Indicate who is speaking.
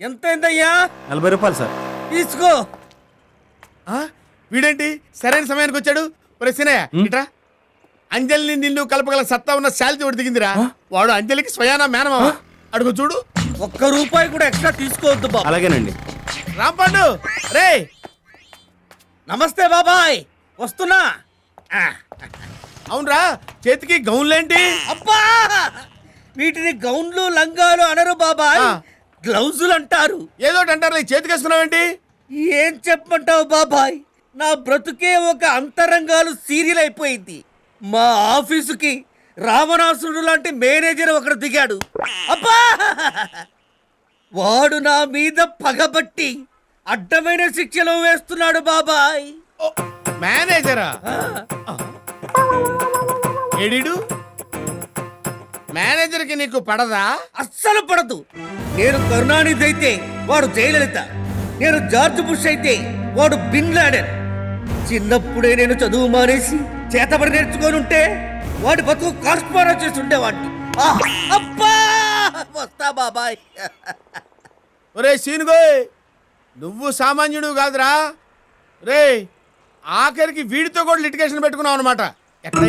Speaker 1: ఎంతైందయ్యా?
Speaker 2: నలభై రూపాయలు సార్.
Speaker 1: తీసుకో.
Speaker 3: ఆ? వీడేంటి? సరైన సమయానికి వచ్చాడు? ఒరే సినయ్య ఇట్రా. అంజలిని నిన్ను కలపగల సత్తా ఉన్న శాలిటీ ఒకటి దిగిందిరా. వాడు అంజలికి స్వయానా మేనమావ అడుగు చూడు.
Speaker 1: ఒక్క రూపాయి కూడా ఎక్స్ట్రా తీసుకోవద్దు బాబు.
Speaker 2: అలాగేనండి.
Speaker 3: రాంపండు. రే.
Speaker 1: నమస్తే బాబాయ్. వస్తున్నా. ఆ,
Speaker 3: అవునరా చేతికి గౌన్లేంటి?
Speaker 1: అబ్బా! వీటిని గౌన్లు లంగాలు అనరు బాబాయ్.
Speaker 3: ఆ.
Speaker 1: గ్లౌజులు అంటారు
Speaker 3: ఏదో అంటారు చేతికి వేసుకున్నావేంటి
Speaker 1: ఏం చెప్పమంటావు బాబాయ్? నా బ్రతుకే ఒక అంతరంగాలు సీరియల్ అయిపోయింది మా ఆఫీసుకి రావణాసురుడు లాంటి మేనేజర్ ఒకడు దిగాడు. అబ్బా! వాడు నా మీద పగబట్టి అడ్డమైన శిక్షలు వేస్తున్నాడు బాబాయ్.
Speaker 3: మేనేజరా? ఎడిడు? మేనేజర్కి నీకు పడదా?
Speaker 1: అస్సలు పడదు. నేను కరుణానిధి అయితే వాడు జయలలిత. నేను జార్జ్ బుష్ అయితే వాడు బిన్ లాడెన్. చిన్నప్పుడే నేను చదువు మానేసి చేతబడి నేర్చుకొని ఉంటే వాడి బతుకు కాస్పారా చేసి ఉండేవాడిని. అబ్బా! వస్తా బాబాయ్.
Speaker 3: ఒరే సీనుగోయ్ నువ్వు సామాన్యుడు కాదురా. రే ఆఖరికి వీడితో కూడా లిటికేషన్ పెట్టుకున్నావు అనమాట ఎక్కడ